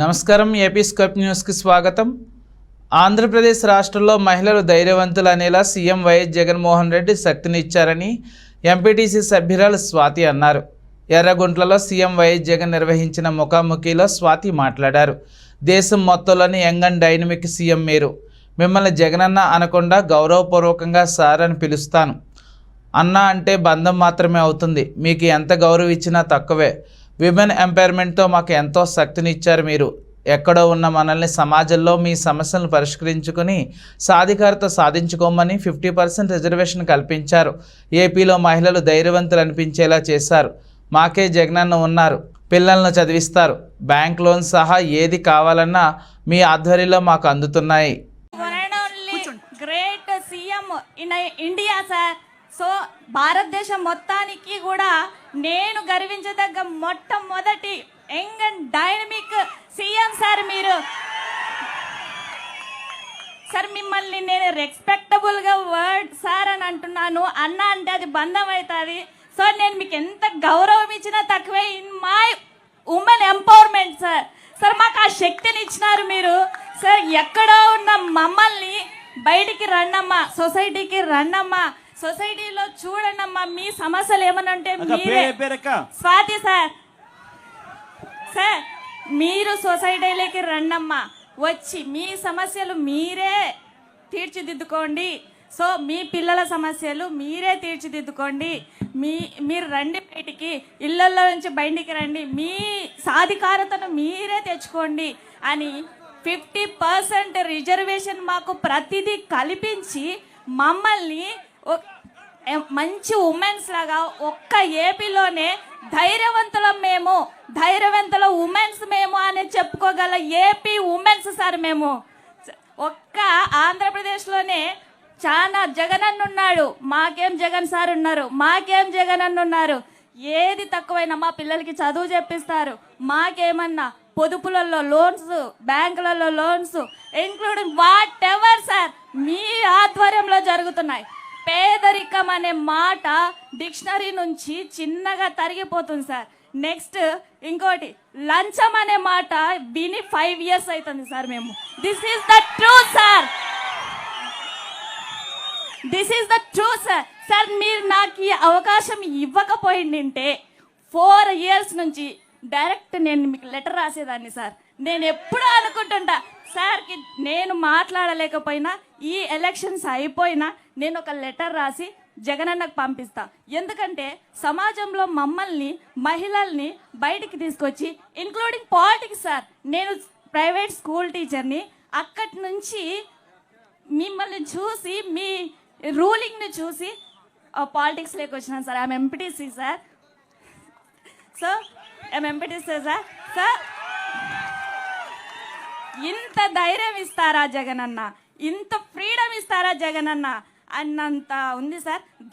నమస్కారం ఏపీ స్కప్ న్యూస్కి స్వాగతం. ఆంధ్రప్రదేశ్ రాష్ట్రంలో మహిళలు ధైర్యవంతులు అనేలా సీఎం వైఎస్ జగన్మోహన్ రెడ్డి శక్తిని ఇచ్చారని ఎంపీటీసీ సభ్యురాలు స్వాతి అన్నారు. ఎర్రగుంట్లలో సీఎం వైఎస్ జగన్ నిర్వహించిన ముఖాముఖిలో స్వాతి మాట్లాడారు. దేశం మొత్తంలోని యంగ్ అండ్ డైనమిక్ సీఎం మీరు. మిమ్మల్ని జగనన్న అనకుండా గౌరవపూర్వకంగా సార్ అని పిలుస్తాను. అన్న అంటే బంధం మాత్రమే అవుతుంది. మీకు ఎంత గౌరవం ఇచ్చినా తక్కువే. విమెన్ ఎంపైర్మెంట్తో మాకు ఎంతో శక్తిని ఇచ్చారు మీరు. ఎక్కడో ఉన్న మనల్ని సమాజంలో మీ సమస్యలను పరిష్కరించుకుని సాధికారత సాధించుకోమని ఫిఫ్టీ పర్సెంట్ రిజర్వేషన్ కల్పించారు. ఏపీలో మహిళలు ధైర్యవంతులు అనిపించేలా చేశారు. మాకే జగనన్న ఉన్నారు. పిల్లలను చదివిస్తారు. బ్యాంక్ లోన్ సహా ఏది కావాలన్నా మీ ఆధ్వర్యంలో మాకు అందుతున్నాయి. Great CM in India sir so భారతదేశం మొత్తానికి కూడా నేను గర్వించదగ్గ మొట్టమొదటి young and dynamic CM sir మీరు. సార్ మిమ్మల్ని నేను రెస్పెక్టబుల్గా వర్డ్ సార్ అని అంటున్నాను. అన్న అంటే అది బంధం అవుతుంది సో నేను మీకు ఎంత గౌరవం ఇచ్చినా తక్కువే. In my women empowerment sir. Sir మాకు ఆ శక్తిని ఇచ్చినారు మీరు. సార్ ఎక్కడో ఉన్న మమ్మల్ని బయటికి రండమ్మా సొసైటీకి రండమ్మా సొసైటీలో చూడండమ్మా మీ సమస్యలు ఏమని అంటే అక్క మీరే. స్వాతి సార్. సార్ మీరు సొసైటీలోకి రండమ్మా. వచ్చి మీ సమస్యలు మీరే తీర్చిదిద్దుకోండి. సో మీ పిల్లల సమస్యలు మీరే తీర్చిదిద్దుకోండి. మీ మీరు రండి బయటికి ఇళ్ళల్లో నుంచి బయటికి రండి. మీ సాధికారతను మీరే తెచ్చుకోండి అని ఫిఫ్టీ పర్సెంట్ రిజర్వేషన్ మాకు ప్రతిదీ కల్పించి మమ్మల్ని మంచి ఉమెన్స్ లాగా ఒక్క ఏపీలోనే ధైర్యవంతులం మేము ధైర్యవంతుల ఉమెన్స్ మేము అని చెప్పుకోగల ఏపీ ఉమెన్స్ సార్ మేము. ఒక్క ఆంధ్రప్రదేశ్లోనే చాలా జగన్ ఉన్నాడు. మాకేం జగన్ సార్ ఉన్నారు? మాకేం జగన్ ఉన్నారు? ఏది తక్కువైనా మా పిల్లలకి చదువు చెప్పిస్తారు. మాకేమన్నా పొదుపులలో లోన్స్ బ్యాంకులలో loans including whatever sir మీ ఆధ్వర్యంలో జరుగుతున్నాయి. పేదరికం అనే మాట డిక్షనరీ నుంచి చిన్నగా తరిగిపోతుంది సార్. నెక్స్ట్ ఇంకోటి లంచం అనే మాట విని ఫైవ్ ఇయర్స్ అవుతుంది సార్ మేము. This is the true sir this is the true sir sir మీరు నాకు ఈ అవకాశం ఇవ్వకపోయిండింటే ఫోర్ ఇయర్స్ నుంచి డైరెక్ట్ నేను మీకు లెటర్ రాసేదాన్ని సార్ నేను ఎప్పుడూ అనుకుంటుంటా సార్కి నేను మాట్లాడలేకపోయినా ఈ ఎలక్షన్స్ అయిపోయినా నేను ఒక లెటర్ రాసి జగనన్నకు పంపిస్తా. ఎందుకంటే సమాజంలో మమ్మల్ని మహిళల్ని బయటికి తీసుకొచ్చి ఇంక్లూడింగ్ పాలిటిక్స్ సార్ నేను ప్రైవేట్ స్కూల్ టీచర్ని అక్కడి నుంచి మిమ్మల్ని చూసి మీ రూలింగ్ని చూసి పాలిటిక్స్లోకి వచ్చినాను sir. I'm MPTC sir. So I'm MPTC sir. Sir ఇంత ధైర్యం ఇస్తారా జగనన్న? ఇంత ఫ్రీడమ్ ఇస్తారా జగనన్న? అన్నంత ఉంది సార్.